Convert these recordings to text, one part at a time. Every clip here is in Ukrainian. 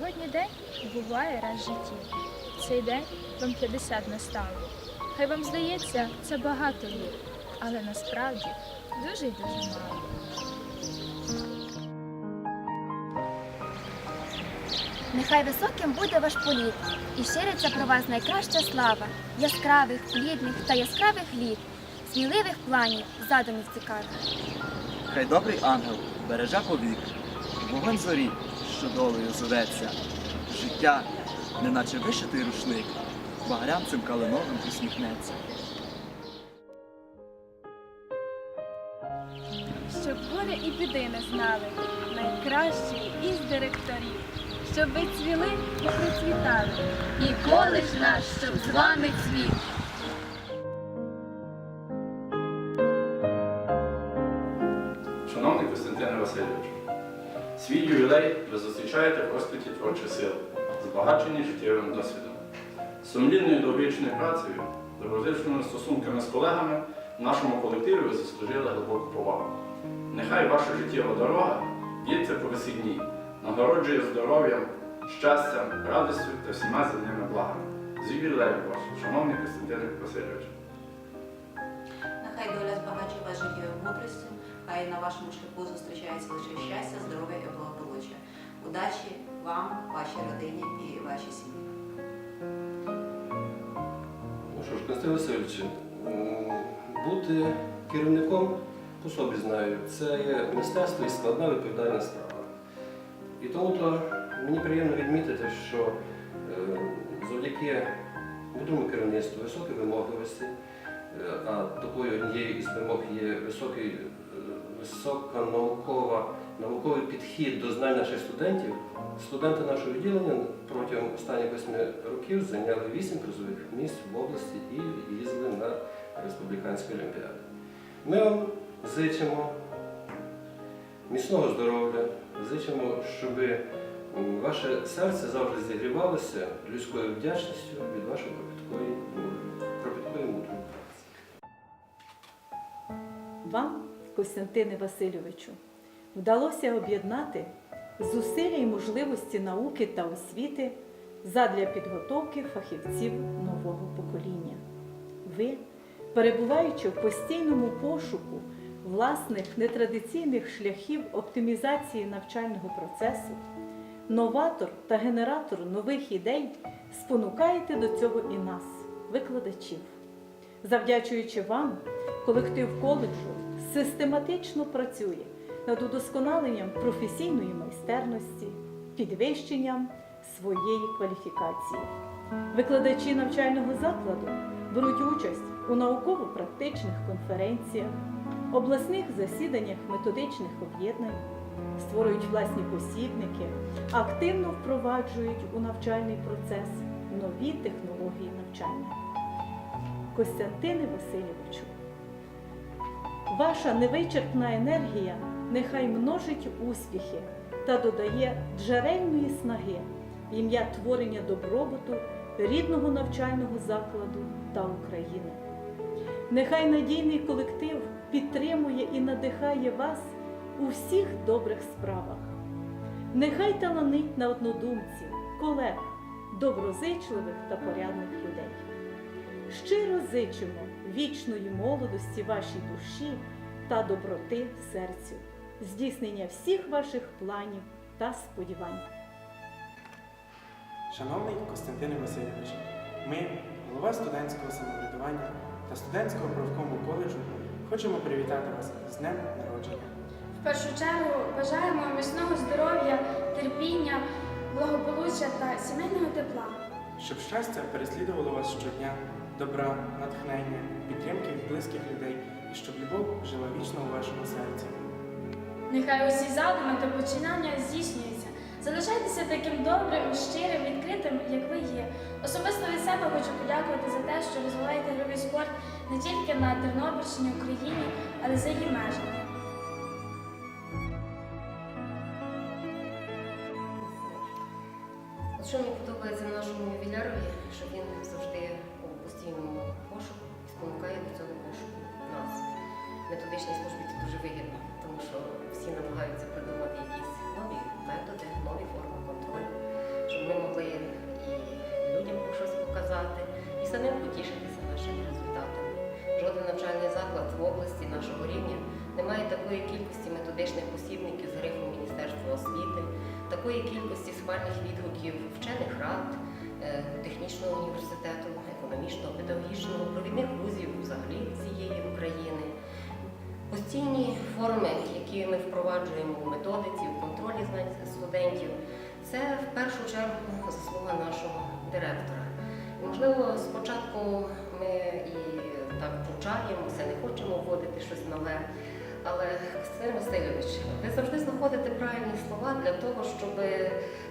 Сьогодні день буває раз в житті. Цей день вам 50 настало. Хай вам здається, це багато літ, але насправді дуже й дуже мало. Нехай високим буде ваш політ, і шириться про вас найкраща слава, яскравих, плідних та яскравих літ, сміливих планів, задумів цікавих. Хай добрий ангел береже повік, вогонь зорі, що долею зоветься. Життя, неначе вишитий рушник, багрянцем калиновим усміхнеться. Щоб горя і біди не знали, найкращі із директорів, щоб ви цвіли і процвітали. І коледж наш, щоб з вами цвіт. Ювілей ви зустрічаєте в розквіті творчих сил, збагачені життєвим досвідом, сумлінною довговічною працею, доброзичними стосунками з колегами в нашому колективі ви заслужили глибоку повагу. Нехай ваша життєва дорога б'ється по висідній, нагороджує здоров'ям, щастям, радістю та всіма земними благами. З ювілеєм вас, шановний Костянтине Васильович. Нехай доля збагачує вас життєвою мудрістю, хай на вашому шляху зустрічається лише щастя, здоров'я і благополуччя. Удачі вам, вашій родині і вашій сім'ї. Ну що ж, Константин Васильович, бути керівником по собі знаю, це є мистецтво і складна відповідальна справа. І тому то мені приємно відмітити, що е, завдяки мудрому керівництву, високій вимогливості, е, а такою однією із вимог є е, висока наукова, науковий підхід до знань наших студентів. Студенти нашого відділення протягом останніх восьми років зайняли вісім призових місць в області і їздили на республіканські олімпіади. Ми вам зичимо міцного здоров'я, зичимо, щоб ваше серце завжди зігрівалося людською вдячністю від вашої кропіткої, кропіткої мудрої. Вам, Костянтине Васильовичу, вдалося об'єднати зусилля і можливості науки та освіти задля підготовки фахівців нового покоління. Ви, перебуваючи в постійному пошуку власних нетрадиційних шляхів оптимізації навчального процесу, новатор та генератор нових ідей спонукаєте до цього і нас, викладачів. Завдячуючи вам, колектив коледжу систематично працює над удосконаленням професійної майстерності, підвищенням своєї кваліфікації. Викладачі навчального закладу беруть участь у науково-практичних конференціях, обласних засіданнях методичних об'єднань, створюють власні посібники, активно впроваджують у навчальний процес нові технології навчання. Костянтине Васильовичу, ваша невичерпна енергія нехай множить успіхи та додає джерельної снаги в ім'я творення добробуту рідного навчального закладу та України. Нехай надійний колектив підтримує і надихає вас у всіх добрих справах. Нехай таланить на однодумців, колег, доброзичливих та порядних людей. Щиро зичимо вічної молодості вашій душі та доброти серцю, здійснення всіх ваших планів та сподівань. Шановний Костянтине Васильович, ми, голова студентського самоврядування та студентського правкому коледжу, хочемо привітати вас з днем народження. В першу чергу бажаємо міцного здоров'я, терпіння, благополуччя та сімейного тепла. Щоб щастя переслідувало вас щодня, добра, натхнення, підтримки від близьких людей і щоб любов жила вічно у вашому серці. Нехай усі задуми та починання здійснюються. Залишайтеся таким добрим, щирим, відкритим, як ви є. Особисто від себе хочу подякувати за те, що розвиваєте ігровий спорт не тільки на Тернопільщині, Україні, але й за її межами. Що мені подобається в нашому ювілярові, що він завжди у постійному пошуку і спонукає до цього пошуку нас. Методичній службі це дуже вигідно, тому що всі намагаються придумати якісь нові методи, нові форми контролю. щоб ми могли і людям щось показати, і самим потішитися нашими результатами. Жоден навчальний заклад в області нашого рівня не має такої кількості методичних посібників з грифу Міністерства освіти, такої кількості схвальних відгуків вчених рад, е, технічного університету, економічного, педагогічного, провідних вузів взагалі всієї України. Постійні форми, які ми впроваджуємо у методиці, у контролі знань студентів, це в першу чергу заслуга нашого директора. Можливо, спочатку ми і так повчаємося, не хочемо вводити щось нове. Але Костянтин Васильович, ви завжди знаходите правильні слова для того, щоб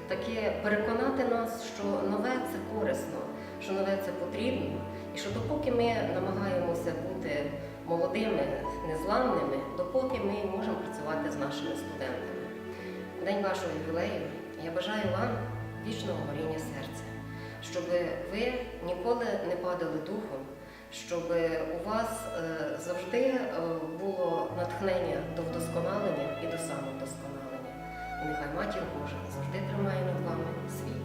таки переконати нас, що нове це корисно, що нове це потрібно, і що допоки ми намагаємося бути молодими, незламними, допоки ми можемо працювати з нашими студентами. В день вашого ювілею я бажаю вам вічного горіння серця, щоб ви ніколи не падали духом, щоб у вас е, завжди е, було натхнення до вдосконалення і до самовдосконалення. І нехай матір Божа завжди тримає над вами свій.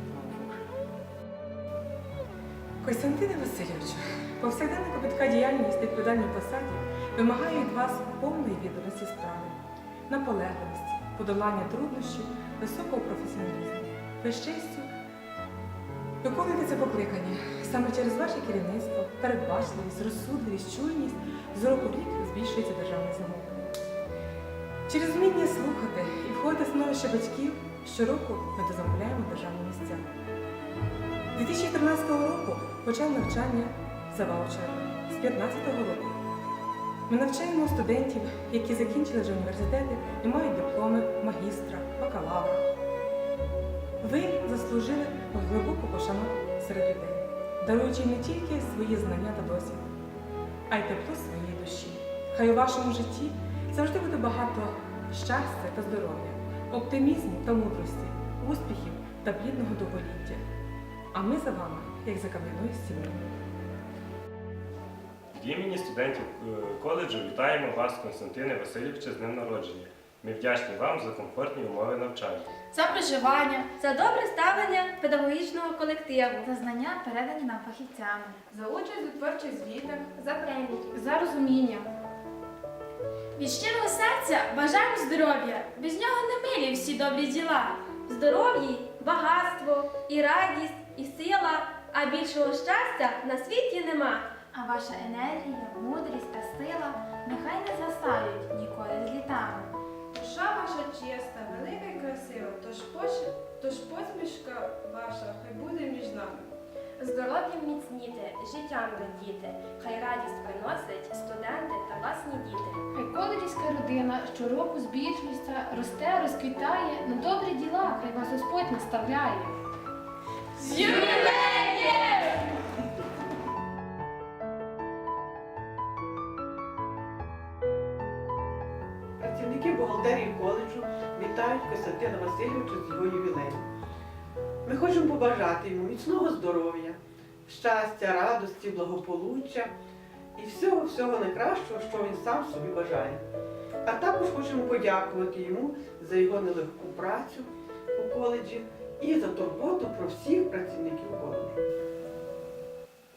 Костянтине Васильовичу, повсякденна копітка діяльність та відповідальній посаді вимагає від вас повної відданості справи, наполегливості, подолання труднощів, високого професіоналізму. Ви з честю виконуєте це покликання саме через ваше керівництво, передбачливість, розсудливість, чуйність з року в рік збільшується державне замовлення. Через вміння слухати і входити в становище батьків щороку ми дозамовляємо державні місця. 2013 року почав навчання за ваучером. З 2015 року ми навчаємо студентів, які закінчили вже університети і мають дипломи магістра, бакалавра. Ви заслужили глибоку пошану серед людей, даруючи не тільки свої знання та досвід, а й тепло своєї душі. Хай у вашому житті завжди буде багато щастя та здоров'я, оптимізму та мудрості, успіхів та плідного довголіття. А ми за вами, як за кам'яною стіною. Від імені студентів е, коледжу вітаємо вас, Константине Васильовича, з днем народження. Ми вдячні вам за комфортні умови навчання. За проживання, За добре ставлення педагогічного колективу, за знання, передані нам фахівцями, За участь у творчих звітах, за премії. за розуміння. Від щирого серця бажаємо здоров'я. Без нього не милі всі добрі діла. Здоров'ї багатство, і радість, і сила, а більшого щастя на світі нема. А ваша енергія, мудрість та сила нехай не згасають ніколи з літами. душа ваша чиста, велика і красива, тож, пош... тож посмішка ваша хай буде між нами. Здоров'ям міцніти, життям радіти, хай радість приносить студенти та власні діти. Хай коледівська родина щороку збільшується, росте, розквітає, на добрі діла хай вас Господь наставляє. З! Вітають Васильовича з його ювілеєм. Ми хочемо побажати йому міцного здоров'я, щастя, радості, благополуччя і всього-всього найкращого, що він сам собі бажає. А також хочемо подякувати йому за його нелегку працю у коледжі і за турботу про всіх працівників коледжу.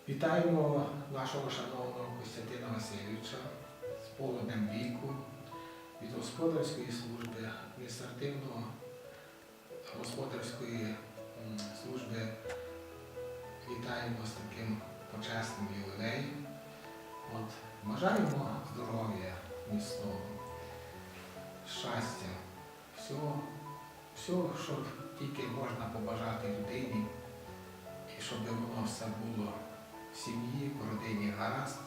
Вітаємо нашого шановного Костянтина Васильовича з полуднем віку від господарської служби, адміністративного господарської служби. Вітаємо з таким почесним ювілеєм. От, бажаємо здоров'я міцного, щастя, всього, всього, що тільки можна побажати людині, і щоб воно все було в сім'ї, в родині гаразд,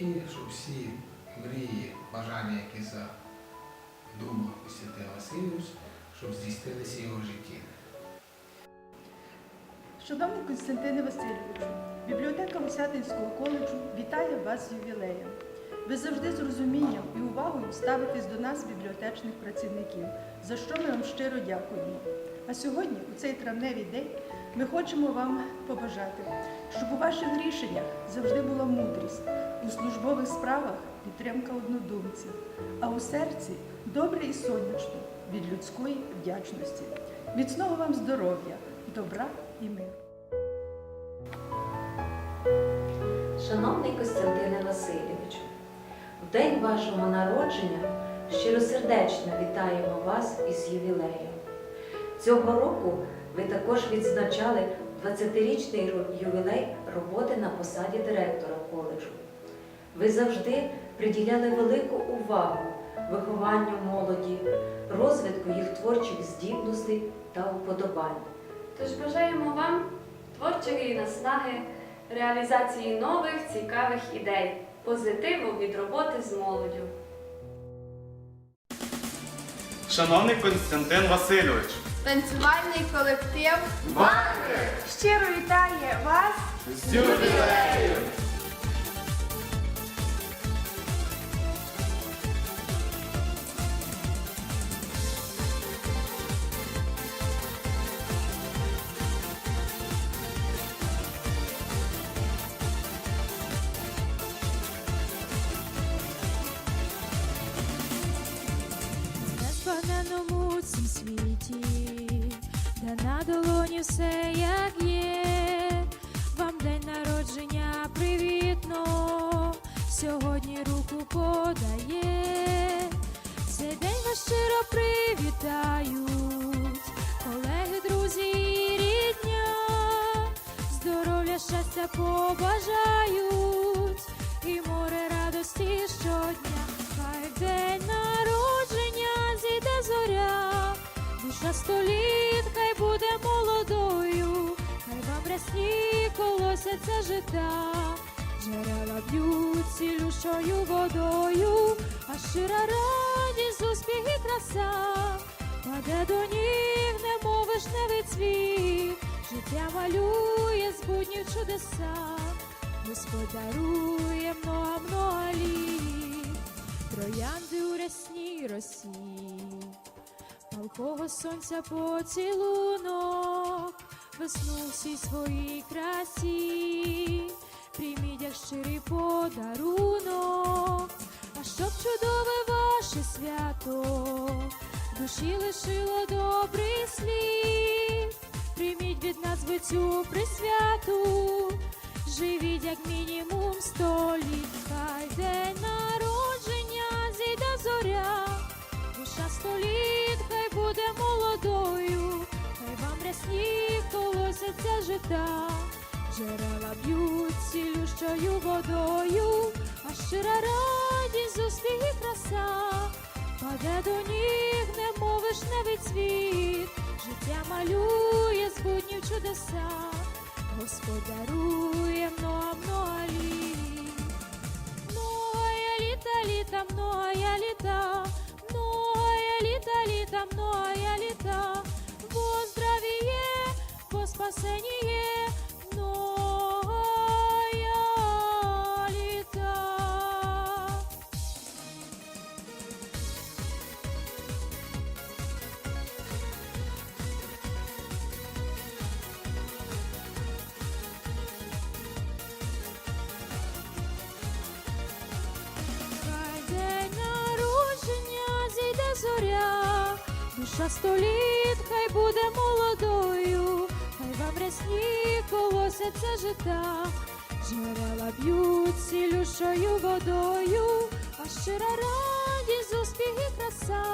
і щоб всі мрії, бажання, які задумав Костянтин Васильович, щоб здійснилися в його житті. Шановний Константине Васильовичу, бібліотека Осятинського коледжу вітає вас з ювілеєм. Ви завжди з розумінням і увагою ставитесь до нас, бібліотечних працівників, за що ми вам щиро дякуємо. А сьогодні, у цей травневий день, ми хочемо вам побажати, щоб у ваших рішеннях завжди була мудрість, у службових справах підтримка однодумців, а у серці добре і сонячно від людської вдячності. Міцного вам здоров'я, добра і миру. Шановний Костянтине Васильовичу, в день вашого народження щиросердечно вітаємо вас із ювілеєм. Цього року ви також відзначали 20-річний ювілей роботи на посаді директора коледжу. Ви завжди приділяли велику увагу вихованню молоді, розвитку їх творчих здібностей та уподобань. Тож бажаємо вам творчої наснаги, реалізації нових цікавих ідей, позитиву від роботи з молоддю. Шановний Константин Васильович, Танцювальний колектив Банки щиро вітає вас з ювілеєм! Долоні все як палкого сонця поцілунок, весну всій своїй красі, прийміть як щирий подарунок, а щоб чудове ваше свято, душі лишило добрий слід, прийміть від нас ви цю присвяту. Живіть як мінімум сто літ, хай день народження зійде зоря, душа сто літ, хай буде молодою, хай вам рясні колосяться жита, джерела б'ють цілющою водою, а щира радість, і краса, паде до ніг, немов вишневий цвіт, життя малює з буднів чудеса. Господь дарує много, много літ. Літа, літа, многое літа, літа, літа, я літа, во здравіє, во спасеніє, душа сто хай буде молодою, хай вам рясні колосяться жита, джерела б'ють цілющою водою, а щира радість, успіх і краса,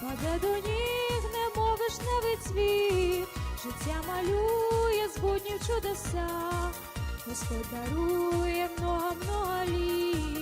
паде до ніг, немов вишневий цвіт, життя малює з буднів чудеса, Господь дарує много, много літ.